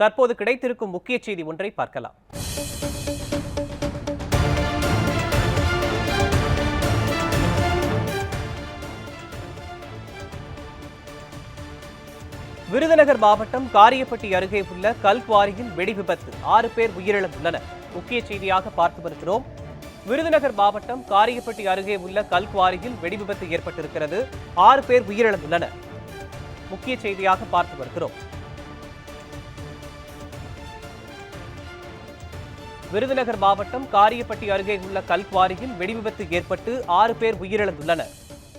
தற்போது கிடைத்திருக்கும் முக்கிய செய்தி ஒன்றை பார்க்கலாம். விருதுநகர் மாவட்டம் காரியப்பட்டி அருகே உள்ள கல்குவாரியில் வெடி விபத்து. ஆறு பேர் உயிரிழந்துள்ளனர். முக்கிய செய்தியாக பார்த்து வருகிறோம். விருதுநகர் மாவட்டம் காரியப்பட்டி அருகே உள்ள கல்குவாரியில் வெடி விபத்து ஏற்பட்டிருக்கிறது. ஆறு பேர் உயிரிழந்துள்ளனர். முக்கிய செய்தியாக பார்த்து வருகிறோம். விருதுநகர் மாவட்டம் காரியப்பட்டி அருகே உள்ள கல்குவாரியில் வெடிவிபத்து ஏற்பட்டு ஆறு பேர் உயிரிழந்துள்ளனர்.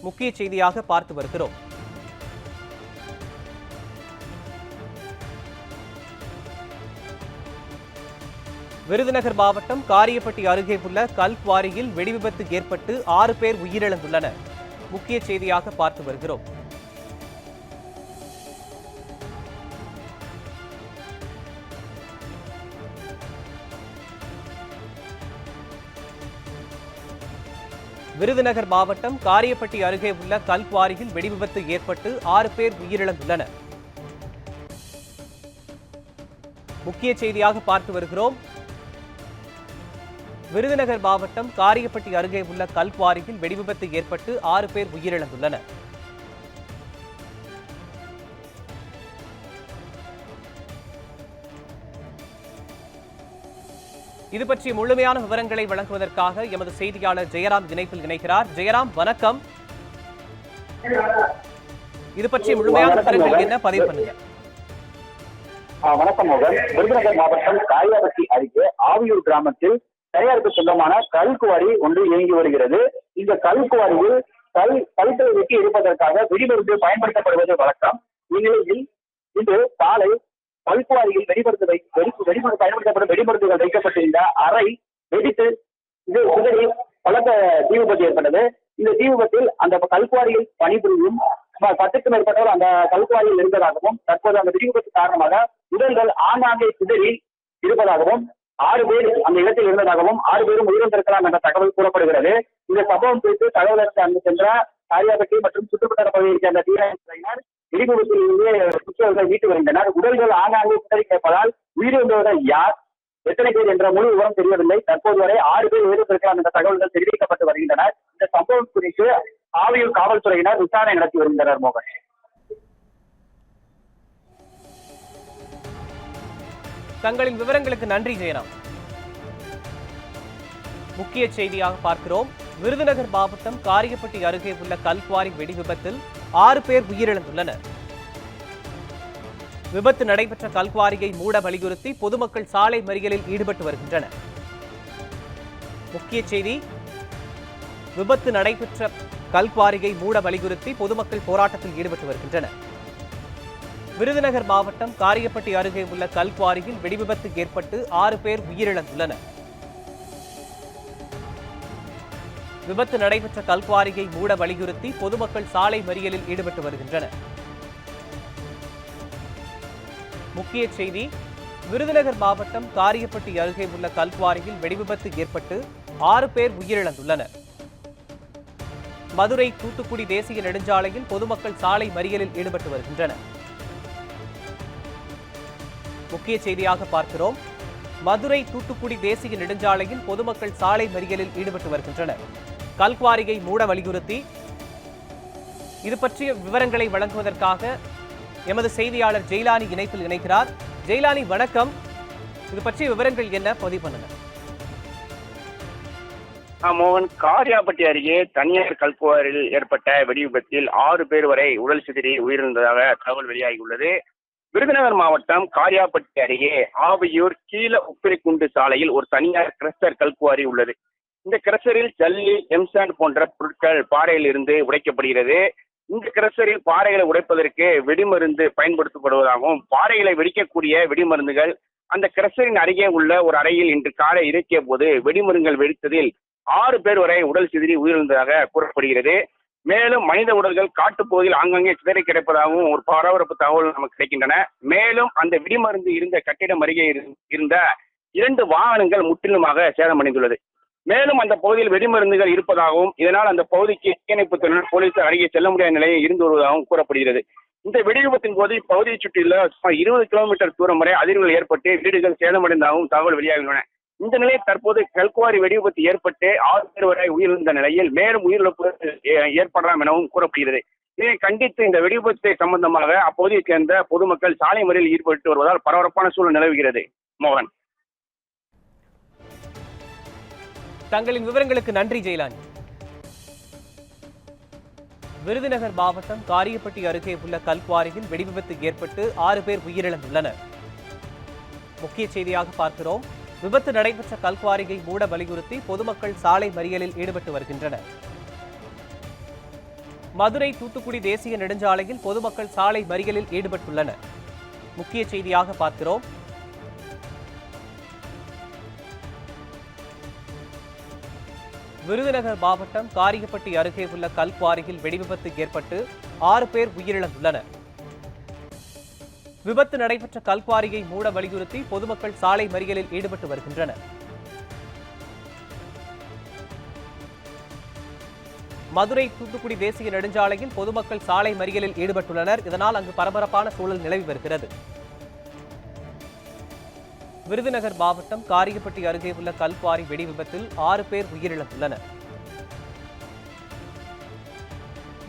முக்கிய செய்தியாக பார்த்து வருகிறோம். விருதுநகர் மாவட்டம் காரியப்பட்டி அருகே உள்ள கல்குவாரியில் வெடிவிபத்து ஏற்பட்டு ஆறு பேர் உயிரிழந்துள்ளனர். முக்கிய செய்தியாக பார்த்து வருகிறோம். விருதுநகர் மாவட்டம் காரியப்பட்டி அருகே உள்ள கல்குவாரியில் வெடி விபத்து ஏற்பட்டு ஆறு பேர் உயிரிழந்துள்ளனர். முக்கிய செய்தியாக பார்த்து வருகிறோம். விருதுநகர் மாவட்டம் காரியப்பட்டி அருகே உள்ள கல்குவாரியில் வெடி விபத்து ஏற்பட்டு ஆறு பேர் உயிரிழந்துள்ளனர். இது பற்றி முழுமையான விவரங்களை வழங்குவதற்காக எமது செய்தியாளர் ஜெயராம் இணைப்பில் இணைகிறார். ஜெயராம் வணக்கம். இது பற்றிய முழுமையான விவரங்கள் என்ன? பதிவு பண்ணுங்க. வணக்கம் விருதுநகர் மாவட்டம் காயாபட்டி அருகே ஆவியூர் கிராமத்தில் தயாரிப்பு சொந்தமான கல்குவாரி ஒன்று இயங்கி வருகிறது. இந்த கல்குவாரியில் கல் கல்களை வெட்டி இருப்பதற்காக வெடிமருந்து பயன்படுத்தப்படுவது வழக்கம். இந்நிலையில் இன்று காலை பல்குவாரியில் வெடிமருந்து வை வெடிமருந்து பயன்படுத்தப்படும் வெடிமருந்துகள் வைக்கப்பட்டிருந்த அறை வெடித்து இது உதவி பலத்த தீ விபத்து ஏற்பட்டது. இந்த தீ விபத்தில் அந்த கல்குவாரியில் பணிபுரியும் சுமார் பத்துக்கும் மேற்பட்டவர் அந்த கல்குவாரியில் இருந்ததாகவும் தற்போது அந்த வெடி விபத்து காரணமாக உடல்கள் ஆங்காங்கே சிதறி இருப்பதாகவும் ஆறு பேர் அந்த இடத்தில் இருந்ததாகவும் ஆறு பேரும் உயிரிழந்திருக்கலாம் என்ற தகவல் கூறப்படுகிறது. இந்த சம்பவம் குறித்து தகவல் அறிந்து அங்கு சென்ற காரியாபட்டி மற்றும் சுற்றுப்பட்ட பகுதியைச் சேர்ந்த தீவிரவாதியினர் வெடிவிபத்தில் இருந்து மீட்டு வருகின்றனர். உடல்கள் ஆங்காங்கே சிதறி கேட்பதால் உயிரிழந்தவர்கள் யார்? எத்தனை பேர் என்ற முழு விவரம் தெரியவில்லை. தற்போது வரை ஆறு பேர் உயிரிழந்திருக்கலாம் என்ற தகவல்கள் தெரிவிக்கப்பட்டு வருகின்றன இந்த சம்பவம் குறித்து ஆவியூர் காவல்துறையினர் விசாரணை நடத்தி வருகின்றனர் மோகன். தங்களின் விவரங்களுக்கு நன்றி ஜெயராம். முக்கிய செய்தியாக பார்க்கிறோம். விருதுநகர் மாவட்டம் காரியப்பட்டி அருகே உள்ள கல்குவாரி வெடி விபத்தில் ஆறு பேர் உயிரிழந்துள்ளனர். விபத்து நடைபெற்ற கல்குவாரியை மூட வலியுறுத்தி பொதுமக்கள் சாலை மறியலில் ஈடுபட்டு வருகின்றனர். முக்கிய செய்தி விபத்து நடைபெற்ற கல்குவாரியை மூட வலியுறுத்தி பொதுமக்கள் போராட்டத்தில் ஈடுபட்டு வருகின்றனர். விருதுநகர் மாவட்டம் காரியப்பட்டி அருகே உள்ள கல்குவாரியில் வெடிவிபத்து ஏற்பட்டு ஆறு பேர் உயிரிழந்துள்ளனர். விபத்து நடைபெற்ற கல்குவாரியை மூட வலியுறுத்தி பொதுமக்கள் சாலை மறியலில் ஈடுபட்டு வருகின்றனர். முக்கிய செய்தி விருதுநகர் மாவட்டம் காரியப்பட்டி அருகே உள்ள கல்குவாரியில் வெடிவிபத்து ஏற்பட்டு ஆறு பேர் உயிரிழந்துள்ளனர். மதுரை தூத்துக்குடி தேசிய நெடுஞ்சாலையில் பொதுமக்கள் சாலை மறியலில் ஈடுபட்டு வருகின்றனர். முக்கிய செய்தியாக பார்க்கிறோம். மதுரை தூத்துக்குடி தேசிய நெடுஞ்சாலையில் பொதுமக்கள் சாலை மறியலில் ஈடுபட்டு வருகின்றனர். கல்குவாரியை மூட வலியுறுத்தி இது பற்றிய விவரங்களை வழங்குவதற்காக எமது செய்தியாளர் ஜெயிலானி இணைப்பில் இணைக்கிறார். ஜெயிலானி வணக்கம். இது பற்றிய விவரங்கள் என்ன? பதிவு பண்ணுங்க. மோகன் காரியாபட்டி அருகே தனியார் கல்குவாரில் ஏற்பட்ட வெடி விபத்தில் ஆறு பேர் வரை உடல் சிதறி உயிரிழந்ததாக தகவல் வெளியாகியுள்ளது. விருதுநகர் மாவட்டம் காரியாபட்டி அருகே ஆவையூர் கீழ உப்பிரிக்குண்டு சாலையில் ஒரு தனியார் கிரஸ்டர் கல்குவாரி உள்ளது. இந்த கிரஷரில் ஜல்லி எம்சாண்ட் போன்ற பொருட்கள் பாறையில் இருந்து உடைக்கப்படுகிறது. இந்த கிரஷரில் பாறைகளை உடைப்பதற்கு வெடிமருந்து பயன்படுத்தப்படுவதாகவும் பாறைகளை வெடிக்கக்கூடிய வெடிமருந்துகள் அந்த கிரஷரின் அருகே உள்ள ஒரு அறையில் இன்று காலை இறக்கிய போது வெடிமருந்துகள் வெடித்ததில் ஆறு பேர் வரை உடல் சிதறி உயிரிழந்ததாக கூறப்படுகிறது. மேலும் மனித உடல்கள் காட்டுப்பகுதியில் ஆங்காங்கே சிதறி கிடப்பதாகவும் ஒரு பரபரப்பு தகவல் நமக்கு கிடைக்கின்றன. மேலும் அந்த வெடிமருந்து இருந்த கட்டிடம் அருகே இரு- இருந்த இரண்டு வாகனங்கள் முற்றிலுமாக சேதமடைந்துள்ளது. மேலும் அந்த பகுதியில் வெடிமருந்துகள் இருப்பதாகவும் இதனால் அந்த பகுதிக்கு தீயணைப்பு துறையினர் போலீசார் அருகே செல்ல முடியாத நிலையை இருந்து வருவதாகவும் கூறப்படுகிறது. இந்த வெடி விபத்தின் போது இப்பகுதியை சுற்றியுள்ள சுமார் இருபது கிலோமீட்டர் தூரம் வரை அதிர்வுகள் ஏற்பட்டு வீடுகள் சேதமடைந்தாகவும் தகவல் வெளியாகியுள்ளன. இந்த நிலையில் தற்போது கல்குவாரி வெடிவிபத்து ஏற்பட்டு ஆறு பேர் வரை உயிரிழந்த நிலையில் மேலும் உயிரிழப்பு ஏற்படலாம் எனவும் கூறப்படுகிறது. இதை கண்டித்து இந்த வெடிவிபத்தை சம்பந்தமாக அப்பகுதியைச் சேர்ந்த பொதுமக்கள் சாலை முறையில் ஈடுபட்டு வருவதால் பரபரப்பான சூழல் நிலவுகிறது. மோகன். தங்களின் விவரங்களுக்கு நன்றி ஜெயலானி. விருதுநகர் மாவட்டம் காரியப்பட்டி அருகே உள்ள கல்குவாரியில் வெடிவிபத்து ஏற்பட்டு ஆறு பேர் உயிரிழந்துள்ளனர். முக்கிய செய்தியாக பார்க்கிறோம். விபத்து நடைபெற்ற கல்குவாரியை மூட வலியுறுத்தி பொதுமக்கள் சாலை மறியலில் ஈடுபட்டு வருகின்றனர். மதுரை தூத்துக்குடி தேசிய நெடுஞ்சாலையில் பொதுமக்கள் சாலை மறியலில் ஈடுபட்டுள்ளனர். முக்கிய செய்தியாக பார்க்கிறோம். விருதுநகர் மாவட்டம் காரியப்பட்டி அருகே உள்ள கல்குவாரியில் வெடிவிபத்து ஏற்பட்டு ஆறு பேர் உயிரிழந்துள்ளனர். விபத்து நடைபெற்ற கல்குவாரியை மூட வலியுறுத்தி பொதுமக்கள் சாலை மறியலில் ஈடுபட்டு வருகின்றனர். மதுரை தூத்துக்குடி தேசிய நெடுஞ்சாலையில் பொதுமக்கள் சாலை மறியலில் ஈடுபட்டுள்ளனர். இதனால் அங்கு பரபரப்பான சூழல் நிலவி வருகிறது. விருதுநகர் மாவட்டம் காரியப்பட்டி அருகே உள்ள கல்குவாரி வெடி விபத்தில் ஆறு பேர் உயிரிழந்துள்ளனர்.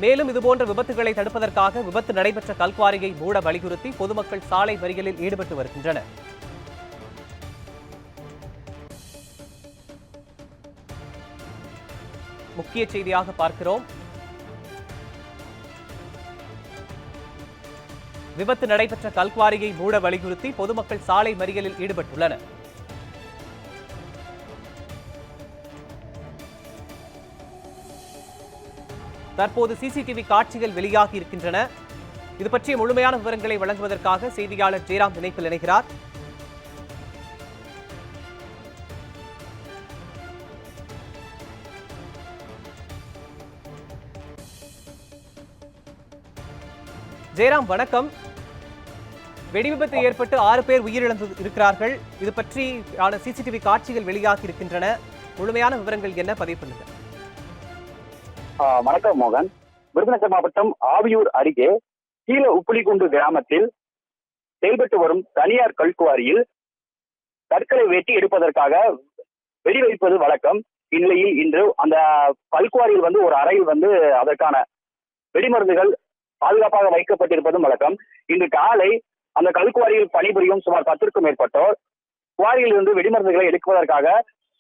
மேலும் இதுபோன்ற விபத்துகளை தடுப்பதற்காக விபத்து நடைபெற்ற கல்குவாரியை மூட வலியுறுத்தி பொதுமக்கள் சாலை மறியலில் ஈடுபட்டு வருகின்றனர். முக்கிய செய்தியாக பார்க்கிறோம். விபத்து நடைபெற்ற கல்குவாரியை மூட வலியுறுத்தி பொதுமக்கள் சாலை மறியலில் ஈடுபட்டுள்ளனர். தற்போது சிசிடிவி காட்சிகள் வெளியாகி இருக்கின்றன. இது பற்றிய முழுமையான விவரங்களை வழங்குவதற்காக செய்தியாளர் ஜெயராம் இணைப்பில் இணைகிறார். ஜெயராம் வணக்கம். வெடி விபத்து ஏற்பட்டு ஆறு பேர் உயிரிழந்து இருக்கிறார்கள். இது பற்றி சிசிடிவி காட்சிகள் வெளியாகி இருக்கின்றன. முழுமையான விவரங்கள் என்ன? பதிவு பண்ணுங்க. ஆஹ் வணக்கம் மோகன். விருதுநகர் மாவட்டம் ஆவியூர் அருகே கீழ உப்புளிகுண்டு கிராமத்தில் செயல்பட்டு வரும் தனியார் கல்குவாரியில் கற்களை வெட்டி எடுப்பதற்காக வெடி வைப்பது வழக்கம். இந்நிலையில் இன்று அந்த கல்குவாரியில் வந்து ஒரு அறையில் வந்து அதற்கான வெடிமருந்துகள் பாதுகாப்பாக வைக்கப்பட்டிருப்பதும் வழக்கம். இன்று காலை அந்த கல்குவாரியில் பணிபுரியும் சுமார் பத்திற்கும் மேற்பட்டோர் குவாரியில் இருந்து வெடிமருந்துகளை எடுக்குவதற்காக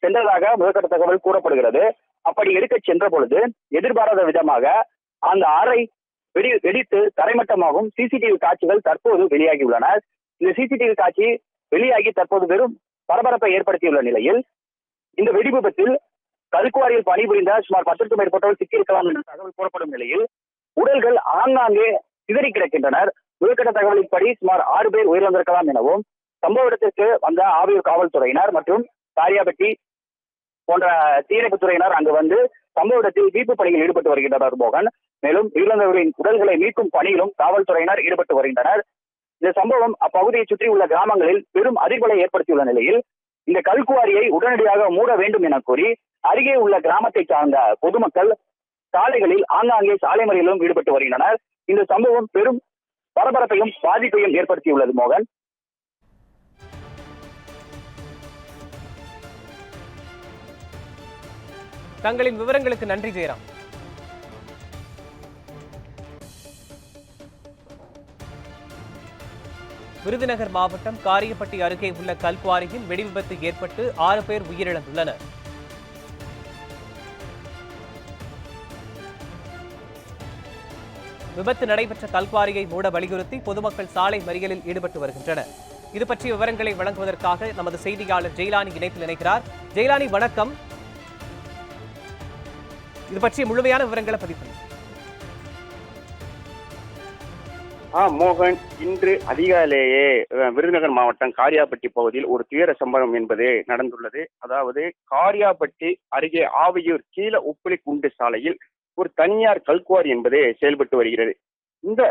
சென்றதாக முதற்கட்ட தகவல் கூறப்படுகிறது. அப்படி எடுக்க சென்ற பொழுது எதிர்பாராத விதமாக அந்த அறை வெடி வெடித்து தரைமட்டமாகும் சிசிடிவி காட்சிகள் தற்போது வெளியாகியுள்ளன. இந்த சிசிடிவி காட்சி வெளியாகி தற்போது வெறும் பரபரப்பை ஏற்படுத்தியுள்ள நிலையில் இந்த வெடி விபத்தில் கல்குவாரியில் பணிபுரிந்த சுமார் பத்திற்கும் மேற்பட்டோர் சிக்கியிருக்கலாம் என்ற தகவல் கூறப்படும் நிலையில் உடல்கள் ஆங்காங்கே சிதறி கிடக்கின்றனர் முதற்கட்ட தகவலின்படி சுமார் ஆறு பேர் உயிரிழந்திருக்கலாம் எனவும் சம்பவ இடத்திற்கு வந்த ஆவியூர் காவல்துறையினர் மற்றும் காரியாபட்டி போன்ற தீயணைப்புத் துறையினர் அங்கு வந்து சம்பவ இடத்தில் மீட்பு பணியில் ஈடுபட்டு வருகின்றனர் மோகன். மேலும் உயிரிழந்தவர்களின் உடல்களை மீட்கும் பணியிலும் காவல்துறையினர் ஈடுபட்டு வருகின்றனர். இந்த சம்பவம் அப்பகுதியை சுற்றியுள்ள கிராமங்களில் பெரும் அதிர்வலை ஏற்படுத்தியுள்ள நிலையில் இந்த கல்குவாரியை உடனடியாக மூட வேண்டும் என கூறி அருகே உள்ள கிராமத்தை சார்ந்த பொதுமக்கள் சாலைகளில் ஆங்காங்கே சாலை மறியலும் ஈடுபட்டு வருகின்றனர். இந்த சம்பவம் பெரும் பரபரப்பையும் பாதிப்பையும் ஏற்படுத்தியுள்ளது மோகன். தங்களின் விவரங்களுக்கு நன்றி ஜெயராம். விருதுநகர் மாவட்டம் காரியப்பட்டி அருகே உள்ள கல்குவாரியில் வெடிவிபத்து ஏற்பட்டு ஆறு பேர் உயிரிழந்துள்ளனர். விபத்து நடைபெற்ற கல்குவாரியை மூட வலியுறுத்தி பொதுமக்கள் சாலை மறியலில் ஈடுபட்டு வருகின்றனர். இது பற்றிய விவரங்களை வழங்குவதற்காக நமது செய்தியாளர் ஜெயலானி இணைப்பில் இணைக்கிறார் ஜெயலானி வணக்கம். இது பற்றிய முழுமையான விவரங்களை பதிவு ஆ மோகன் இன்று அதிகாலையே விருதுநகர் மாவட்டம் காரியாபட்டி பகுதியில் ஒரு துயர சம்பவம் என்பது நடந்துள்ளது. அதாவது காரியாபட்டி அருகே ஆவியூர் கீழ உப்பிலி குண்டு சாலையில் ஒரு தனியார் கல்குவாரி என்பது செயல்பட்டு வருகிறது. இந்த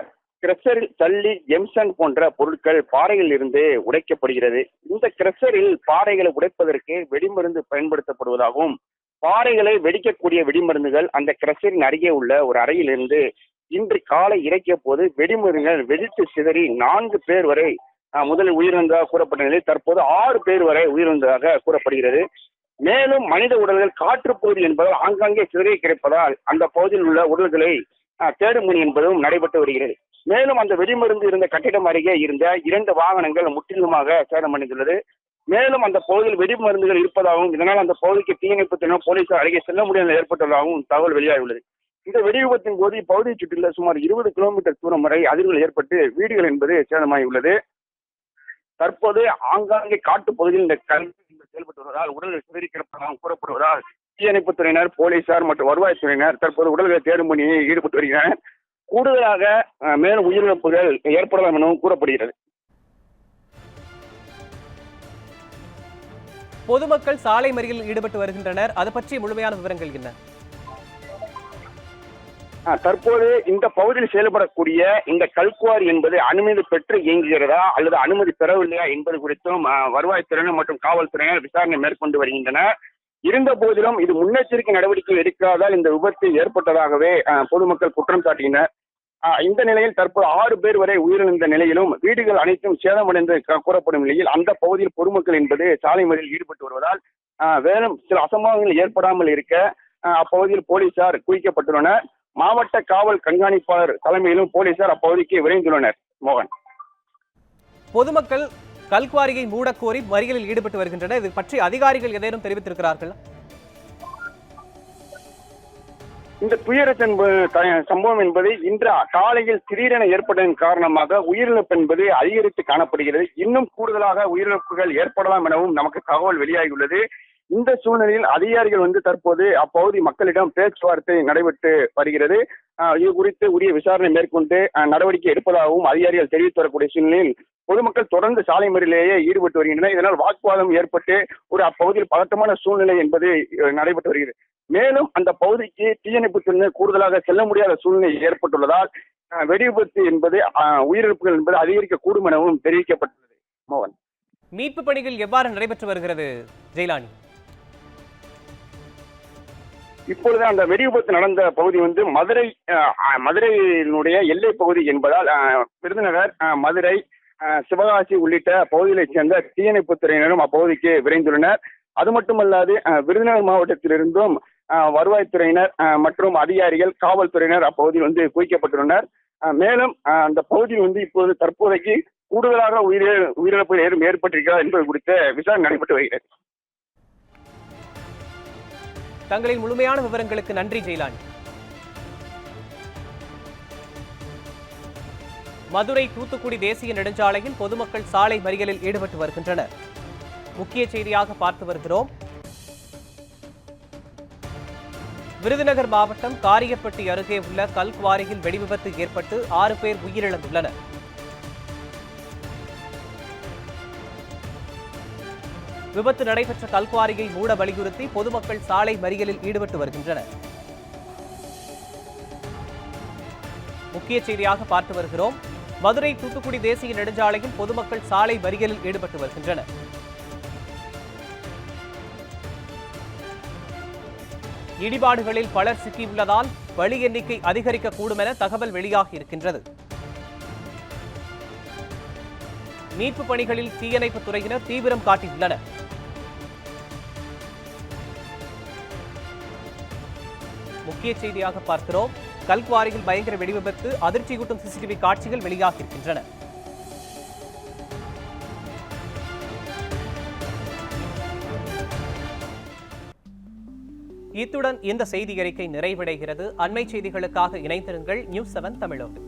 கிரஷரில் தள்ளி எம்சன் போன்ற பொருட்கள் பாறையில் இருந்து உடைக்கப்படுகிறது. இந்த கிரஷரில் பாறைகளை உடைப்பதற்கு வெடிமருந்து பயன்படுத்தப்படுவதாகவும் பாறைகளை வெடிக்கக்கூடிய வெடிமருந்துகள் அந்த கிரஷரின் அருகே உள்ள ஒரு அறையிலிருந்து இன்று காலை இறக்கிய போது வெடிமருந்துகள் வெடித்து சிதறி நான்கு பேர் வரை முதலில் உயிரிழந்ததாக கூறப்பட்ட நிலையில் தற்போது ஆறு பேர் வரை உயிரிழந்ததாக கூறப்படுகிறது. மேலும் மனித உடல்கள் காற்று பகுதி என்பதால் ஆங்காங்கே சிதறி கிடைப்பதால் அந்த பகுதியில் உள்ள உடல்களை தேடும் பணி என்பதும் நடைபெற்று வருகிறது. மேலும் அந்த வெடிமருந்து இருந்த கட்டிடம் அருகே இருந்த இரண்டு வாகனங்கள் முற்றிலுமாக சேதமடைந்துள்ளது மேலும் அந்த பகுதியில் வெடிமருந்துகள் இருப்பதாகவும் இதனால் அந்த பகுதிக்கு தீயணைப்பு தினம் போலீசார் அருகே செல்ல முடியாத ஏற்பட்டுள்ளதாகவும் ஏற்பட்டதாகவும் தகவல் வெளியாகியுள்ளது. இந்த வெடி விபத்தின் போது இப்பகுதியை சுற்றியுள்ள சுமார் இருபது கிலோமீட்டர் தூரம் வரை அதிர்வுகள் ஏற்பட்டு வீடுகள் என்பது சேதமாகியுள்ளது. தற்போது ஆங்காங்கே காட்டு பகுதியில் இந்த கல்வி செயல்பட்டு வருவதால் உடல்கள் சிதறி கூறப்படுவதால் தீயணைப்புத் துறையினர் போலீசார் மற்றும் வருவாய்த்துறையினர் தற்போது உடல்களை தேடும் பணியில் ஈடுபட்டு வருகின்றனர் கூடுதலாக மேலும் உயிரிழப்புகள் ஏற்படலாம் எனவும் கூறப்படுகிறது. பொதுமக்கள் சாலை மறியலில் ஈடுபட்டு வருகின்றனர். அது பற்றிய முழுமையான விவரங்கள் என்ன? தற்போது இந்த பகுதியில் செயல்படக்கூடிய இந்த கல்குவாரி என்பது அனுமதி பெற்று இயங்குகிறதா அல்லது அனுமதி பெறவில்லையா என்பது குறித்தும் வருவாய்த்துறையினர் மற்றும் காவல்துறையினர் விசாரணை மேற்கொண்டு வருகின்றனர். இருந்த போதிலும் இது முன்னெச்சரிக்கை நடவடிக்கை எடுக்காதால் இந்த விபத்து ஏற்பட்டதாகவே பொதுமக்கள் குற்றம் சாட்டினர். இந்த நிலையில் தற்போது ஆறு பேர் வரை உயிரிழந்த நிலையிலும் வீடுகள் அனைத்தும் சேதமடைந்து க- கூறப்படும் நிலையில் அந்த பகுதியில் பொதுமக்கள் என்பது சாலை முறையில் ஈடுபட்டு வருவதால் வேறும் மேலும் சில அசம்பாவிதங்கள் ஏற்படாமல் இருக்க அப்பகுதியில் போலீசார் குவிக்கப்பட்டுள்ளனர். மாவட்ட காவல் கண்காணிப்பாளர் தலைமையிலும் போலீசார் அப்பகுதிக்கு விரைந்துள்ளனர். மோகன். பொதுமக்கள் கல்குவாரியை மூடக்கோரி மறியலில் ஈடுபட்டு வருகின்றனர். இது பற்றி அதிகாரிகள் ஏதேனும் தெரிவித்திருக்கிறார்கள்? இந்த துயர சம்ப- த- சம்பவம் என்பது இன்று காலையில் திடீரென ஏற்பட்டதன் காரணமாக உயிரிழப்பு என்பது அதிகரித்து காணப்படுகிறது. இன்னும் கூடுதலாக உயிரிழப்புகள் ஏற்படலாம் எனவும் நமக்கு தகவல் வெளியாகியுள்ளது. இந்த சூழ்நிலையில் அதிகாரிகள் வந்து தற்போது அப்பகுதி மக்களிடம் பேச்சுவார்த்தை நடைபெற்று வருகிறது. இது குறித்து உரிய விசாரணை மேற்கொண்டு நடவடிக்கை எடுப்பதாகவும் அதிகாரிகள் தெரிவித்து வரக்கூடிய சூழ்நிலையில் பொதுமக்கள் தொடர்ந்து சாலை முறையிலேயே ஈடுபட்டு வருகின்றனர். இதனால் வாக்குவாதம் ஏற்பட்டு ஒரு அப்பகுதியில் பதட்டமான சூழ்நிலை என்பது நடைபெற்று வருகிறது. மேலும் அந்த பகுதிக்கு தீயணைப்பு துறையினர் கூடுதலாக செல்ல முடியாத சூழ்நிலை ஏற்பட்டுள்ளதால் வெடிவிபத்து என்பது அஹ், உயிரிழப்புகள் என்பது அதிகரிக்க கூடும் எனவும் தெரிவிக்கப்பட்டுள்ளது. மோகன். மீட்பு பணிகள் எவ்வாறு நடைபெற்று வருகிறது? ஜெயலானி. இப்பொழுது அந்த வெடி விபத்து நடந்த பகுதி வந்து மதுரை மதுரையினுடைய எல்லை பகுதி என்பதால் விருதுநகர் மதுரை சிவகாசி உள்ளிட்ட பகுதிகளைச் சேர்ந்த தீயணைப்புத் துறையினரும் அப்பகுதிக்கு விரைந்துள்ளனர். அது மட்டுமல்லாது அஹ், விருதுநகர் மாவட்டத்திலிருந்தும் வருவாய்த்துறையினர் அஹ், மற்றும் அதிகாரிகள் காவல்துறையினர் அப்பகுதியில் வந்து குவிக்கப்பட்டுள்ளனர். மேலும் அந்த பகுதியில் வந்து இப்போது தற்போதைக்கு கூடுதலாக உயிரிழ உயிரிழப்புகள் ஏதும் ஏற்பட்டிருக்கிறதா என்பது குறித்த விசாரணை நடைபெற்று வருகிறது. தங்களின் முழுமையான விவரங்களுக்கு நன்றி ஜெயலானி. மதுரை தூத்துக்குடி தேசிய நெடுஞ்சாலையில் பொதுமக்கள் சாலை மறியலில் ஈடுபட்டு வருகின்றனர். முக்கிய செய்தியாக பார்த்து வருகிறோம். விருதுநகர் மாவட்டம் காரியப்பட்டி அருகே உள்ள கல்குவாரியில் வெடிவிபத்து ஏற்பட்டு ஆறு பேர் உயிரிழந்துள்ளனர். விபத்து நடைபெற்ற கல்குவாரியை மூட வலியுறுத்தி பொதுமக்கள் சாலை மறியலில் ஈடுபட்டு வருகின்றனர். முக்கிய செய்தியாக பார்த்து வருகிறோம். மதுரை தூத்துக்குடி தேசிய நெடுஞ்சாலையில் பொதுமக்கள் சாலை மறியலில் ஈடுபட்டு வருகின்றனர். இடிபாடுகளில் பலர் சிக்கியுள்ளதால் பலி எண்ணிக்கை அதிகரிக்கக்கூடும் என தகவல் வெளியாகி இருக்கின்றது. மீட்பு பணிகளில் தீயணைப்புத் துறையினர் தீவிரம் காட்டியுள்ளனர். முக்கிய செய்தியாக பார்க்கிறோம். கல்குவாரியில் பயங்கர வெடிவிபத்து அதிர்ச்சியூட்டும் சிசிடிவி காட்சிகள் வெளியாகியிருக்கின்றன. இத்துடன் இந்த செய்தி அறிக்கை நிறைவடைகிறது. அண்மை செய்திகளுக்காக இணைந்திருங்கள். நியூஸ் செவன் தமிழோடு.